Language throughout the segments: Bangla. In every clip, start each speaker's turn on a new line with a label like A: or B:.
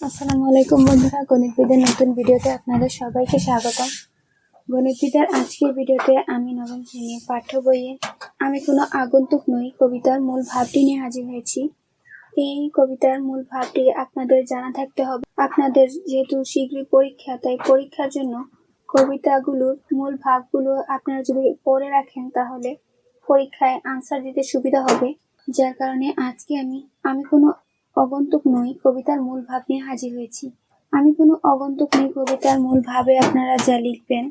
A: আসসালামু আলাইকুম বন্ধুরা, গণিতবিদের নতুন ভিডিওতে আপনাদের সবাইকে স্বাগতম। গণিতবিদের আজকের ভিডিওতে আমি নবম শ্রেণির পাঠ্য বইয়ে আমি কোনো আগন্তুক নই, কবিতার মূল ভাবটি নিয়ে হাজির হয়েছি। এই কবিতার মূল ভাবটি আপনাদের জানা থাকতে হবে। আপনাদের যেহেতু শীঘ্রই পরীক্ষা, তাই পরীক্ষার জন্য কবিতাগুলোর মূল ভাবগুলো আপনারা যদি পড়ে রাখেন, তাহলে পরীক্ষায় আনসার দিতে সুবিধা হবে। যার কারণে আজকে আমি আমি কোনো অগন্তুক নই, কবিতার মূল ভাব নিয়ে হাজির হয়েছি। আমি কোনো অগন্তুক নই, কবিতার মূল ভাবে আপনারা যা লিখবেন।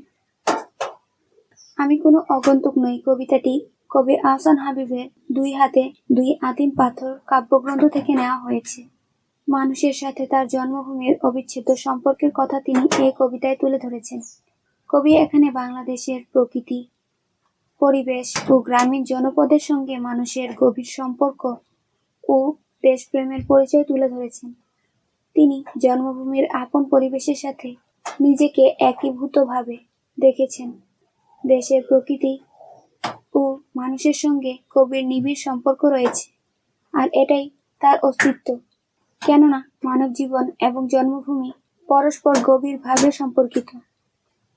A: আমি কোনো অগন্তুক নই, কবিতাটি কবি আহসান হাবিবের দুই হাতে দুই আদিম পাথর কাব্যগ্রন্থ থেকে নেওয়া হয়েছে। মানুষের সাথে তার জন্মভূমির অবিচ্ছেদ্য সম্পর্কের কথা তিনি এই কবিতায় তুলে ধরেছেন। কবি এখানে বাংলাদেশের প্রকৃতি, পরিবেশ ও গ্রামীণ জনপদের সঙ্গে মানুষের গভীর সম্পর্ক ও দেশপ্রেমের পরিচয় তুলে ধরেছেন। তিনি জন্মভূমির আপন পরিবেশের সাথে নিজেকে একীভূতভাবে দেখেছেন। দেশের প্রকৃতি ও মানুষের সঙ্গে কবির নিবিড় সম্পর্ক রয়েছে, আর এটাই তার অস্তিত্ব। কেননা মানব জীবন এবং জন্মভূমি পরস্পর গভীরভাবে সম্পর্কিত।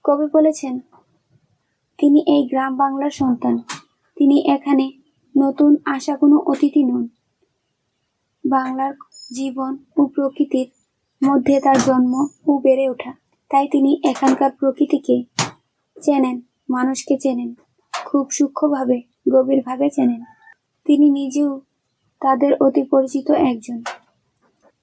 A: কবি বলেছেন, তিনি এই গ্রাম বাংলার সন্তান। তিনি এখানে নতুন আসা কোনো অতিথি নন। বাংলার জীবন ও প্রকৃতির মধ্যে তার জন্ম ও বেড়ে ওঠা। তাই তিনি এখানকার প্রকৃতিকে চেনেন, মানুষকে চেনেন, খুব সূক্ষ্মভাবে, গভীরভাবে চেনেন। তিনি নিজেও তাদের অতি পরিচিত একজন।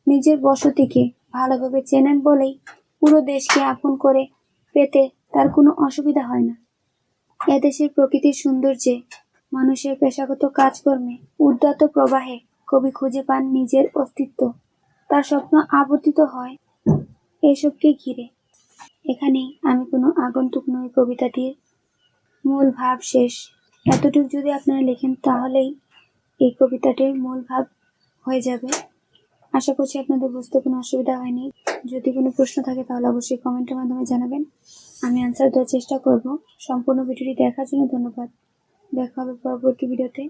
A: নিজের বসতিকে ভালোভাবে চেনেন বলেই পুরো দেশকে আপন করে পেতে তার কোনো অসুবিধা হয় না। এদেশের প্রকৃতির সৌন্দর্যে মানুষের পেশাগত কাজকর্মে উদ্যত প্রবাহে কবি খুঁজে পান নিজের অস্তিত্ব। তার স্বপ্ন আবর্তিত হয় এসবকে ঘিরে। এখানেই আমি কোনো আগন্তুক নই কবিতাটির মূল ভাব শেষ। এতটুকু যদি আপনারা লেখেন, তাহলেই এই কবিতাটির মূল ভাব হয়ে যাবে। আশা করছি আপনাদের বুঝতে কোনো অসুবিধা হয়নি। যদি কোনো প্রশ্ন থাকে, তাহলে অবশ্যই কমেন্টের মাধ্যমে জানাবেন। আমি আনসার দেওয়ার চেষ্টা করব। সম্পূর্ণ ভিডিওটি দেখার জন্য ধন্যবাদ। দেখা হবে পরবর্তী ভিডিওতে।